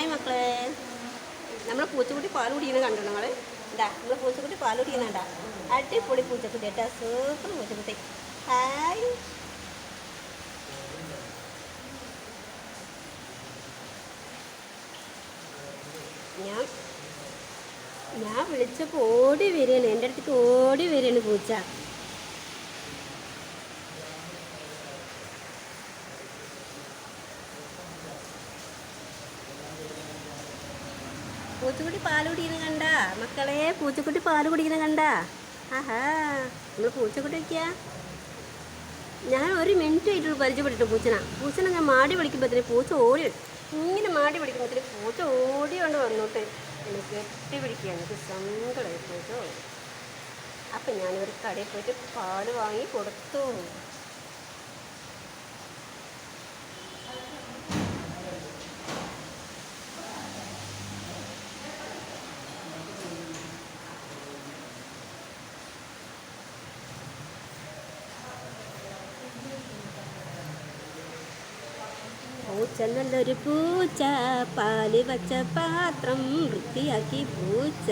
Hi മക്കളെ. നമ്മൾ പൂച്ചക്കുട്ടി പാൽ കുടിക്കുന്നത് കണ്ടു നിങ്ങൾ ഇതാ നമ്മൾ പൂച്ചക്കുട്ടി പാൽ കുടിക്കുന്നുണ്ടാ അടിപൊളി പൂച്ചക്കുട്ടി കേട്ടാ സൂപ്പർ പൂച്ചക്കുട്ടി. ഹായ്. ഞാൻ ഞാൻ വിളിച്ചപ്പോൾ ഓടി വരികയാണ് എന്റെ അടുത്തേക്ക് ഓടി വരികയാണ് പൂച്ച. പൂച്ചക്കുട്ടി പാൽ കുടിക്കുന്ന കണ്ട? മക്കളെ പൂച്ചക്കുട്ടി പാൽ കുടിക്കുന്ന കണ്ട? ആഹാ നമ്മൾ പൂച്ചക്കുട്ടി വയ്ക്കുക ഞാൻ ഒരു മിനിറ്റ് ആയിട്ട് പരിചയപ്പെട്ടിട്ട് പൂച്ചന. പൂച്ചനെ ഞാൻ മാടി വിളിക്കുമ്പോഴത്തേന് പൂച്ച ഓടി. ഇങ്ങനെ മാടി വിളിക്കുമ്പോഴത്തേന് പൂച്ച ഓടി കൊണ്ട് വന്നോട്ട്. എനിക്ക് കെട്ടി പിടിക്കുക. എനിക്ക് സങ്കടമായി പൂച്ച അപ്പം ഞാനൊരു കടയിൽ പോയിട്ട് പാൽ വാങ്ങി കൊടുത്തു. പൂച്ച നല്ലൊരു പൂച്ച പാൽ വച്ച പാത്രം വൃത്തിയാക്കി പൂച്ച.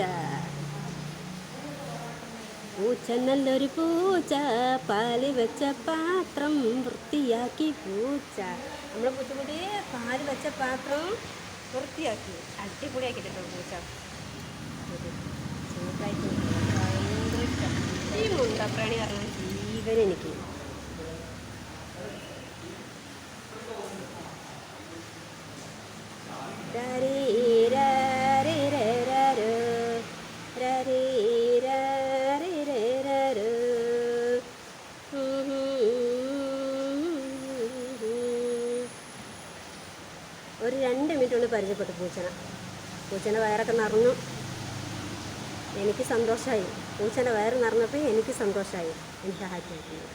പൂച്ച നല്ലൊരു പൂച്ച പാൽ വെച്ച പാത്രം വൃത്തിയാക്കി പൂച്ച. നമ്മുടെ പൂച്ചക്കുട്ടി പാൽ വെച്ച പാത്രം വൃത്തിയാക്കി. അടിപൊളിയാക്കിയിട്ടുണ്ട് പൂച്ച. സൂപ്പറായിട്ട് ഭയങ്കര ഇഷ്ടം. ഈ മുണ്ടപ്രാണി പറഞ്ഞ ജീവൻ എനിക്ക്. ഒരു രണ്ട് മിനിറ്റ് കൊണ്ട് പരിചയപ്പെട്ടു പൂച്ചന. പൂച്ചന വയറൊക്കെ നിറഞ്ഞു. എനിക്ക് സന്തോഷമായി പൂച്ചന്റെ വയറ് നിറഞ്ഞപ്പോൾ എനിക്ക് സന്തോഷമായി എനിക്ക് ഹാപ്പി ആയിട്ടുണ്ട്.